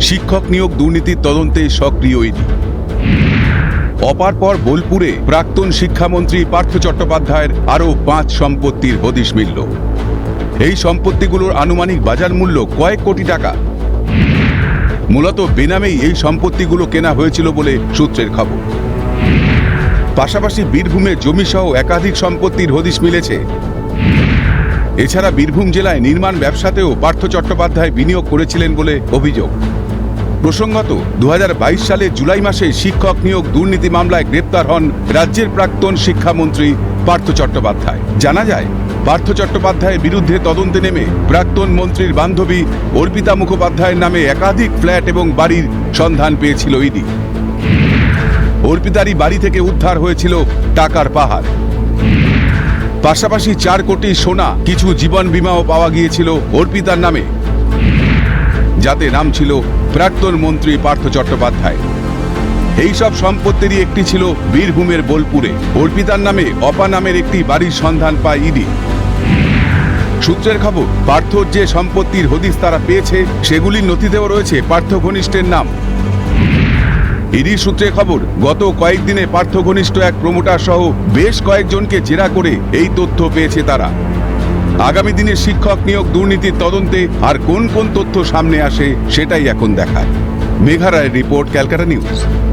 শিক্ষক নিয়োগ দুর্নীতির তদন্তে সক্রিয় ইডি। অপার পর বোলপুরে প্রাক্তন শিক্ষামন্ত্রী পার্থ চট্টোপাধ্যায়ের আরও পাঁচ সম্পত্তির হদিশ মিলল। এই সম্পত্তিগুলোর আনুমানিক বাজার মূল্য কয়েক কোটি টাকা। মূলত বেনামেই এই সম্পত্তিগুলো কেনা হয়েছিল বলে সূত্রের খবর। পাশাপাশি বীরভূমে জমিসহ একাধিক সম্পত্তির হদিশ মিলেছে। এছাড়া বীরভূম জেলায় নির্মাণ ব্যবসাতেও পার্থ চট্টোপাধ্যায় বিনিয়োগ করেছিলেন বলে অভিযোগ। প্রসঙ্গত দু সালে জুলাই মাসে শিক্ষক নিয়োগ দুর্নীতি মামলায় গ্রেপ্তার হন রাজ্যের প্রাক্তন শিক্ষামন্ত্রী পার্থ চট্টোপাধ্যায়। জানা যায়, পার্থ চট্টোপাধ্যায়ের বিরুদ্ধে তদন্তে নেমে প্রাক্তন মন্ত্রীর বান্ধবী অর্পিতা মুখোপাধ্যায়ের নামে একাধিক ফ্ল্যাট এবং বাড়ির সন্ধান পেয়েছিল ইডি। অর্পিতারই বাড়ি থেকে উদ্ধার হয়েছিল টাকার পাহাড়। পাশাপাশি চার কোটি সোনা, কিছু জীবন বীমাও পাওয়া গিয়েছিল অর্পিতার নামে। যাতে নাম ছিল প্রাক্তন মন্ত্রী পার্থ চট্টোপাধ্যায়। এই সব সম্পত্তিরই একটি ছিল বীরভূমের বোলপুরে। অর্পিতার নামে অপা নামের একটি বাড়ির সন্ধান পায় ইডি। সূত্রের খবর, পার্থর যে সম্পত্তির হদিস তারা পেয়েছে, সেগুলির নথিতেও রয়েছে পার্থ ঘনিষ্ঠের নাম। ইডি সূত্রে খবর, গত কয়েকদিনে পার্থ ঘনিষ্ঠ এক প্রমোটার সহ বেশ কয়েকজনকে জেরা করে এই তথ্য পেয়েছে তারা। আগামী দিনে শিক্ষক নিয়োগ দুর্নীতির তদন্তে আর কোন কোন তথ্য সামনে আসে সেটাই এখন দেখার। মেঘা রায়ের রিপোর্ট, ক্যালকাটা নিউজ।